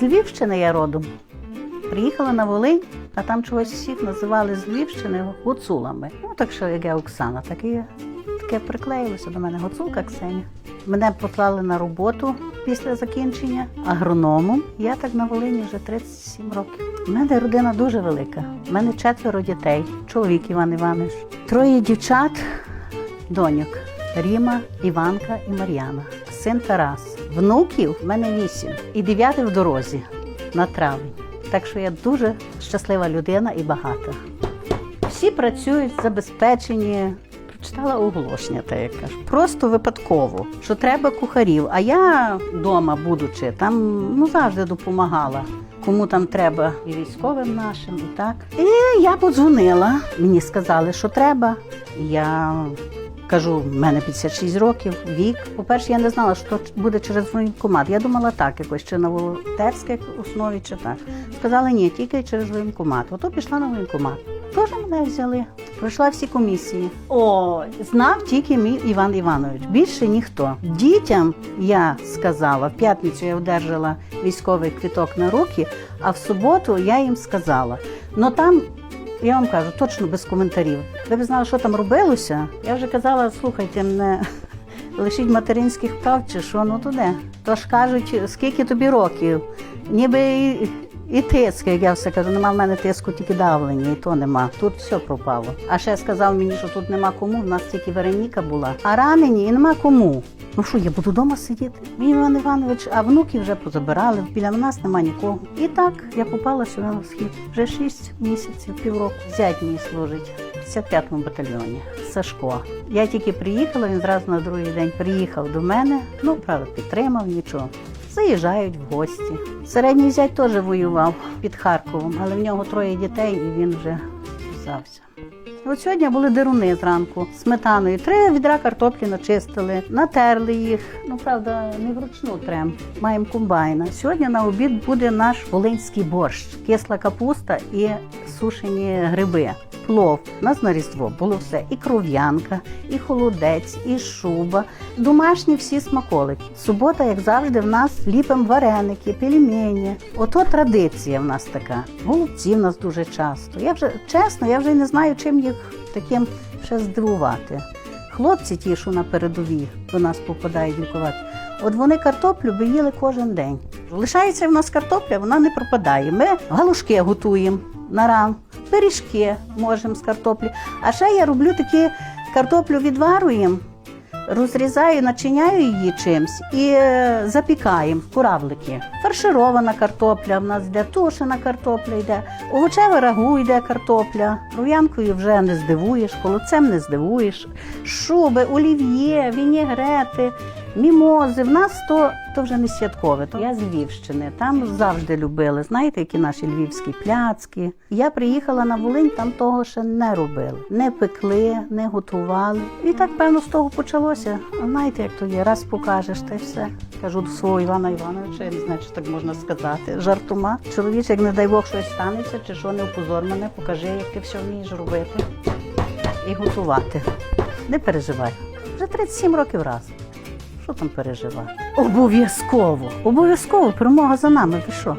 З Львівщини я родом. Приїхала на Волинь, а там чогось всіх називали з Львівщини гуцулами. Ну, так що як я Оксана, так і таке приклеїлося до мене гуцулка Ксеня. Мене послали на роботу після закінчення агрономом. Я так на Волині вже 37 років. У мене родина дуже велика. У мене четверо дітей, чоловік Іван Іванович, троє дівчат, доньок Ріма, Іванка і Мар'яна. Син Тарас. Внуків в мене вісім і дев'ятий в дорозі на травень. Так що я дуже щаслива людина і багата. Всі працюють забезпечені. Прочитала оголошення, так як кажу. Просто випадково, що треба кухарів. А я вдома, будучи, там ну завжди допомагала. Кому там треба і військовим нашим, і так. І я подзвонила. Мені сказали, що треба. Я кажу, в мене 56 років, вік. По-перше, я не знала, що буде через воєнкомат. Я думала так, якось чи на волонтерській основі, чи так. Сказали, ні, тільки через воєнкомат. Ото пішла на воєнкомат. Теж мене взяли. Пройшла всі комісії. О, знав тільки мій Іван Іванович. Більше ніхто. Дітям я сказала, в п'ятницю я одержала військовий квіток на руки, а в суботу я їм сказала. Ну там я вам кажу, точно без коментарів. Ви б знали, що там робилося. Я вже казала, слухайте мене. Лишіть материнських прав чи що, ну туди. Тож кажуть, скільки тобі років? Ніби і, і тиск, як я все кажу, нема в мене тиску, тільки давлення, і то нема. Тут все пропало. А ще сказав мені, що тут нема кому, в нас тільки Вероніка була. А ранені і нема кому. Ну що, я буду вдома сидіти? Мій Іван Іванович, а внуки вже позабирали, біля нас нема нікого. І так я попала сюди на схід. Вже шість місяців, півроку. Зять мій служить в 55-му батальйоні. Сашко. Я тільки приїхала, він зразу на другий день приїхав до мене. Ну, правда, підтримав нічого. Заїжджають в гості. Середній зять теж воював під Харковом, але в нього троє дітей і він вже взявся. От сьогодні були деруни зранку сметаною. Три відра картоплі начистили, натерли їх. Ну правда, не вручну трем. Маємо комбайна. Сьогодні на обід буде наш волинський борщ, кисла капуста і сушені гриби. Плов. У нас на Різдво було все. І кров'янка, і холодець, і шуба. Домашні всі смаколики. Субота, як завжди, в нас ліпимо вареники, пельмені. Ото традиція в нас така. Голубці в нас дуже часто. Я вже чесно, я вже не знаю, чим їх таким ще здивувати. Хлопці ті, що на передовій до нас попадають лікувати. От вони картоплю би їли кожен день. Лишається в нас картопля, вона не пропадає. Ми галушки готуємо на ран, пиріжки можемо з картоплі. А ще я роблю такі картоплю відварюємо, розрізаю, начиняю її чимось і е, запікаємо куравлики. Фарширована картопля, в нас йде тушена картопля йде, овочеве рагу йде картопля. Рув'янкою вже не здивуєш, холодцем не здивуєш. Шуби, олів'є, вінігрети, мімози. В нас то, то вже не святкове. То я з Львівщини. Там завжди любили. Знаєте, які наші львівські пляцки. Я приїхала на Волинь, там того ще не робили. Не пекли, не готували. І так, певно, з того почалося. Знаєте, як то є, раз покажеш, та й все. Кажу до свого Івана Івановича, я не знаю, чи так можна сказати. Жартома. Чоловіч, як не дай Бог щось станеться, чи що не опозор мене, покажи, як ти все вмієш робити і готувати. Не переживай. Вже 37 років разом. Що там переживати? Обов'язково. Обов'язково перемога за нами. Ви що?